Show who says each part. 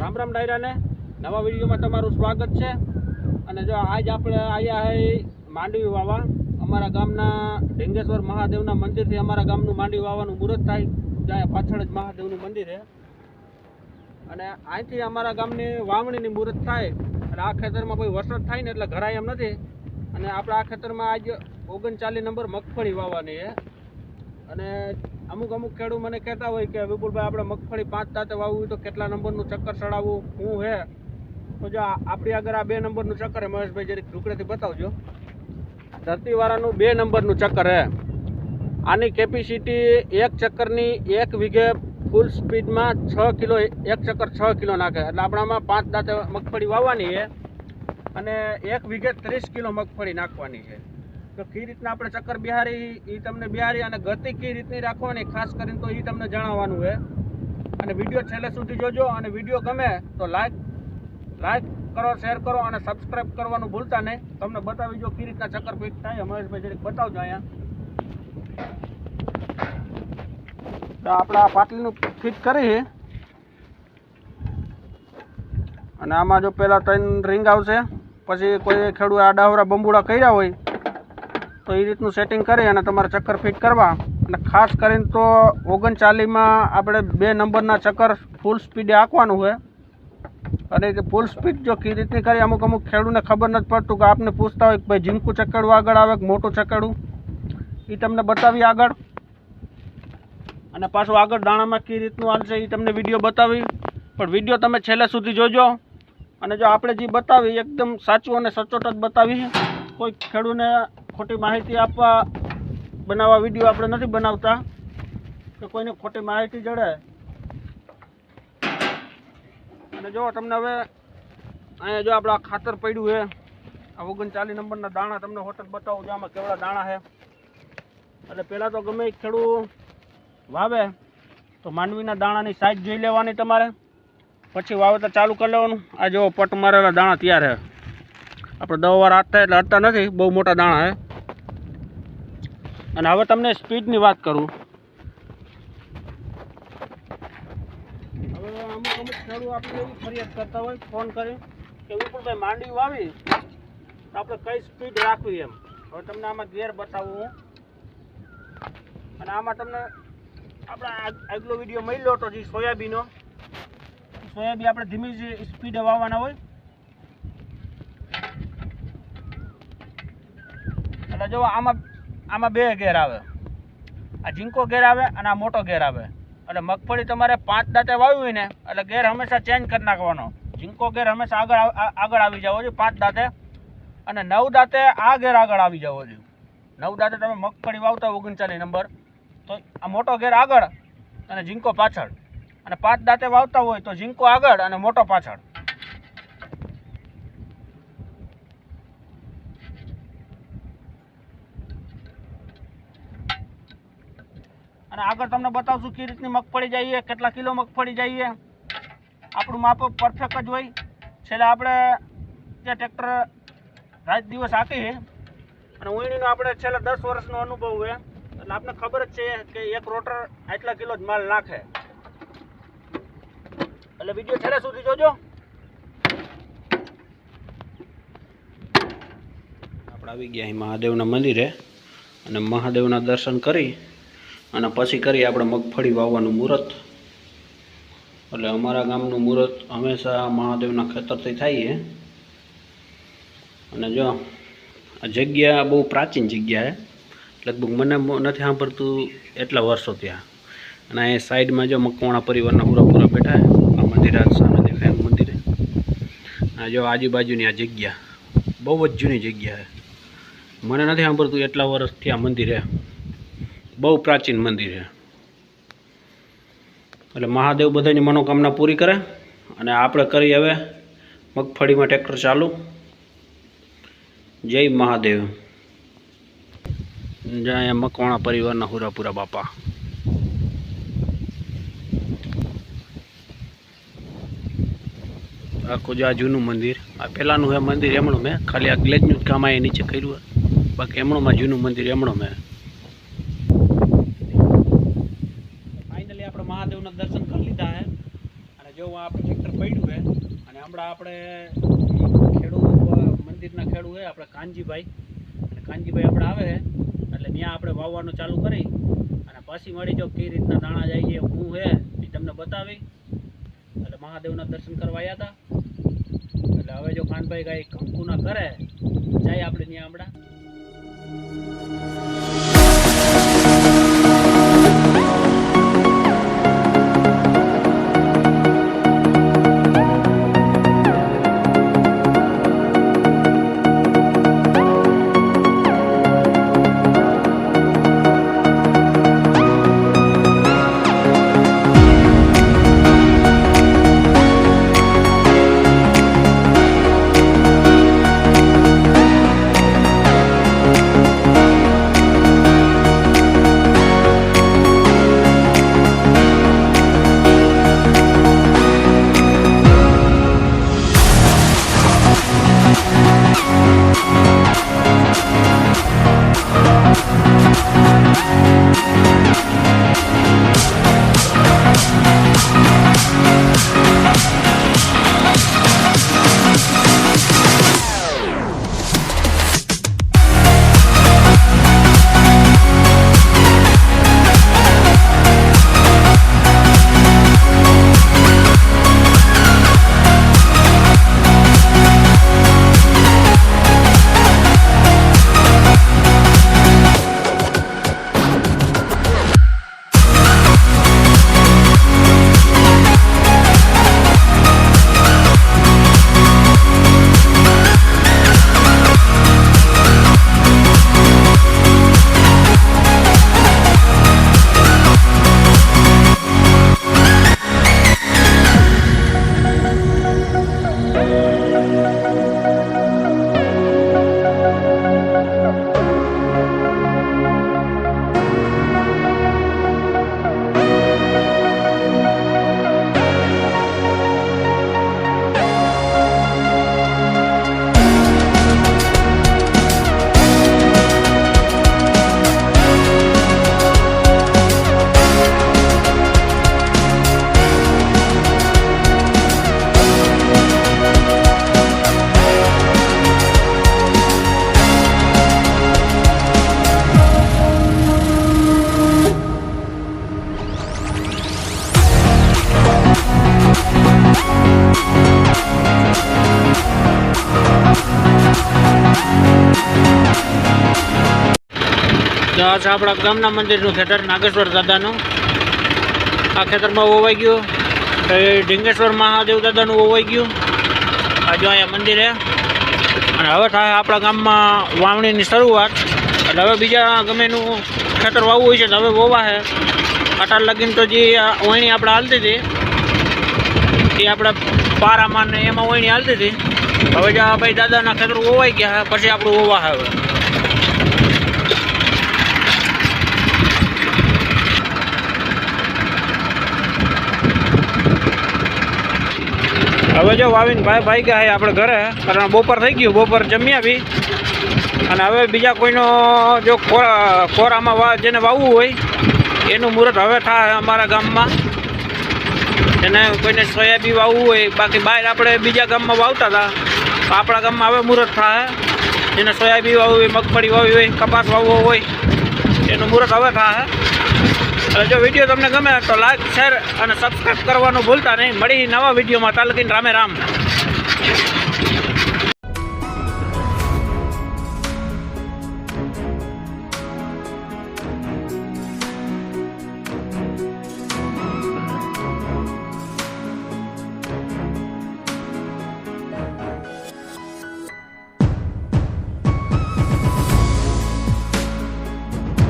Speaker 1: રામ રામ ડાયરાને. નવા વિડીયોમાં તમારું સ્વાગત છે. અને જો આજ આપણે આવ્યા હે માંડવી વાવા. અમારા ગામના ઢેંગેશ્વર મહાદેવના મંદિરથી અમારા ગામનું માંડવી વાવાનું મુહૂર્ત થાય. ત્યાં પાછળ જ મહાદેવનું મંદિર છે અને અહીંથી અમારા ગામની વાવણીની મુહૂર્ત થાય. એટલે આ ખેતરમાં કોઈ વરસાદ થાય ને એટલે ઘરાય એમ નથી. અને આપણે આ ખેતરમાં આજ ઓગણચાલીસ નંબર મગફળી વાવવાની છે અને અમુક અમુક ખેડૂત મને કહેતા હોય કે, વિપુલભાઈ, આપણે મગફળી પાંચ તાતે વાવવું તો કેટલા નંબરનું ચક્કર ચડાવવું? શું હે. તો જો આપણી આગળ આ બે નંબરનું ચક્કર હે, મહેશભાઈ, જરીક ઢુકડેથી બતાવજો. ધરતીવાળાનું બે નંબરનું ચક્કર હે. આની કેપેસિટી એક ચક્કરની એક વીઘે ફૂલ સ્પીડમાં છ કિલો એક ચક્કર છ કિલો નાખે. એટલે આપણામાં પાંચ દાંતે મગફળી વાવવાની છે અને એક વીઘે ત્રીસ કિલો મગફળી નાખવાની છે. તો કઈ રીતના આપણે ચક્કર બિહારી એ તમને બિહારી અને ગતિ કઈ રીતની રાખવાની, ખાસ કરીને તો એ તમને જણાવવાનું છે. અને વીડિયો છેલ્લે સુધી જોજો અને વીડિયો ગમે તો લાઈક લાઈક કરો શેર કરો અને સબસ્ક્રાઇબ કરવાનું ભૂલતા નહીં. તમને બતાવી જો કઈ રીતના ચક્કર ફિટ થાય. હમરેશભાઈ જરીક બતાવજો અહીંયા. આપણે આ પાટલીનું ફિટ કરી અને આમાં જો પહેલાં ત્રણ રિંગ આવશે, પછી કોઈ ખેડૂત આ ડાવરા બંબુડા કર્યા હોય તો એ રીતનું સેટિંગ કરી અને તમારે ચક્કર ફિટ કરવા. અને ખાસ કરીને તો ઓગણચાલીસમાં આપણે બે નંબરના ચક્કર ફૂલ સ્પીડે આંકવાનું હોય. અને ફૂલ સ્પીડ જો કઈ રીતની કરી, અમુક અમુક ખેડૂતને ખબર નથી પડતું કે આપને પૂછતા હોય કે ભાઈ ઝીંકું ચક્કડું આગળ આવે કે મોટું ચક્કડું. એ તમને બતાવી આગળ. અને પાછું આગળ દાણામાં કઈ રીતનું હાલશે એ તમને વીડિયો બતાવી. પણ વીડિયો તમે છેલ્લે સુધી જોજો. અને જો આપણે જે બતાવી, એકદમ સાચું અને સચોટ જ બતાવી કોઈ ખેડૂતને ખોટી માહિતી આપવા બનાવવા વીડિયો આપણે નથી બનાવતા કે કોઈને ખોટી માહિતી જડે. અને જો તમને હવે અહીંયા જો આપણે ખાતર પડ્યું છે, આ ઓગણચાલીસ નંબરના દાણા તમને હોટલ બતાવું જો આમાં કેવડા દાણા છે. એટલે પહેલાં તો ગમે ખેડૂત વાવે, તો માંડવીના દાણાની સાઈઝ જોઈ લેવાની તમારે. પછી વાવેતર ચાલુ કરી લેવાનું. આ જો પટ મારેલા દાણા તૈયાર છે. આપણે દવા વાર હાથ થાય એટલે હાથતા નથી, બહુ મોટા દાણા છે. અને હવે તમને સ્પીડની વાત કરું. હવે અમુક અમુક ખેડૂત આપણે એવી ફરિયાદ કરતા હોય, ફોન કરી કે વિપુલભાઈ માંડવી વાવી, તો આપણે કઈ સ્પીડ રાખવી એમ. હવે તમને આમાં ગેર બતાવું હું. અને આમાં તમને આપણે આગલો વીડિયો મળ્યો હતો જે સોયાબીનનો સોયાબીન આપણે ધીમી જ સ્પીડે વાવવાના હોય. એટલે જો આમાં આમાં બે ગેર આવે. આ ઝીંકો ગેર આવે અને આ મોટો ગેર આવે. એટલે મગફળી તમારે પાંચ દાંતે વાવી હોય ને, એટલે ગેર હંમેશા ચેન્જ કરી નાખવાનો. ઝીંકો ગેર હંમેશા આગળ આગળ આવી જવો જોઈએ, પાંચ દાંતે. અને નવ દાંતે આ ગેર આગળ આવી જવો જોઈએ. નવ દાંતે તમે મગફળી વાવતા ઓગણચાલીસ નંબર. તો આ મોટો ગેર આગળ અને ઝીંકો પાછળ. અને પાંચ દાંતે વાવતા હોય તો ઝીંકો આગળ અને મોટો પાછળ. અને આગળ તમને બતાવશું કઈ રીતની મગફળી જઈએ કેટલા કિલો મગફળી જઈએ આપણું માપ પરફેક્ટ જ હોય. છેલ્લે આપણે જે ટ્રેક્ટર રાત દિવસ આપીએ અને ઉણીનો આપણે છેલ્લા દસ વર્ષનો અનુભવ છે. એટલે આપણે ખબર જ છે કે એક રોટર આટલા કિલો જ માલ નાખે. એટલે વીડિયો છેલ્લે સુધી જોજો. આપણે આવી ગયા મહાદેવના મંદિરે, અને મહાદેવના દર્શન કરી અને પછી કરીએ આપણે મગફળી વાવવાનું મુહૂર્ત. એટલે અમારા ગામનું મુહૂર્ત હંમેશા મહાદેવના ખેતરથી થાય છે. અને જો આ જગ્યા બહુ પ્રાચીન જગ્યા છે. લગભગ મને નથી સાંભળતું એટલા વર્ષો ત્યાં અને એ સાઈડમાં જો મકવાણા પરિવારના પૂરા બેઠા આ મંદિર આ સામે દેખાય અને જો આજુબાજુની આ જગ્યા બહુ જ જૂની જગ્યા છે. મને નથી સાંભળતું એટલા વર્ષથી આ મંદિર બહુ પ્રાચીન મંદિર છે. એટલે મહાદેવ બધાની મનોકામના પૂરી કરે અને આપણે કરી હવે મગફળીમાં ટ્રેક્ટર ચાલુ. જય મહાદેવ. જય મકવાણા પરિવારના હુરાપુરા બાપા. આખું જે આ જૂનું મંદિર. આ પહેલાંનું હે મંદિર એમણું મેં. ખાલી આ ગ્લેજનું જ કામ આ નીચે કર્યું. બાકી એમણુંમાં જૂનું મંદિર એમણું મેં. ફાઇનલી આપણે મહાદેવના દર્શન કરી લીધા હે અને જો આપણે ટ્રેક્ટર પડ્યું છે, અને હમણાં આપણે ખેડૂત મંદિરના ખેડૂત છે, આપણે કાનજીભાઈ અને કાનજીભાઈ આપણે આવે એટલે ત્યાં આપણે વાવવાનું ચાલુ કરી, અને પાછી મળી જો કઈ રીતના દાણા જાય છે હું છે, એ તમને બતાવી. એટલે મહાદેવના દર્શન કરવા આવ્યા હતા. એટલે હવે જો કાનભાઈ કાંઈ કંકુના કરે જાય આપણે ત્યાં હમણાં. છે આપણા ગામના મંદિરનું ખેતર, નાગેશ્વર દાદાનું. આ ખેતરમાં વોવાઈ ગયું. એ ઢીંગેશ્વર મહાદેવ દાદાનું વોવાઈ ગયું. આ જો અહીંયા મંદિર અને હવે થાય આપણા ગામમાં વાવણીની શરૂઆત. એટલે હવે બીજા ગમે એનું ખેતર વાવવું હોય છે તો હવે વોવા છે અટાર લગીને તો જે વહેણી આપણે હાલતી હતી, એ આપણે પારામાં ને એમાં વહેણી હાલતી હતી. હવે જો ભાઈ દાદાના ખેતર વોવાઈ ગયા પછી આપણું વોવા હવે. હવે જો વાવીને ભાઈ ભાઈ ગયા આપણે ઘરે, કારણ બપોર થઈ ગયું, બપોર જમી આવી. અને હવે બીજા કોઈનો જો ખોરા ખોરામાં વા, જેને વાવવું હોય, એનું મુહૂર્ત હવે થાય અમારા ગામમાં. એને કોઈને સોયાબી વાવવું હોય, બાકી બહાર આપણે બીજા ગામમાં વાવતા હતા. તો આપણા ગામમાં હવે મુહૂર્ત થાય. જેને સોયાબી વાવવી હોય, મગફળી વાવવી હોય, કપાસ વાવવો હોય, એનું મુહૂર્ત હવે થાય. જો વીડિયો તમને ગમે તો લાઈક શેર અને સબસ્ક્રાઈબ કરવાનું ભૂલતા નહીં. મળી નવા વિડીયોમાં. તાલુકીન રામે રામ.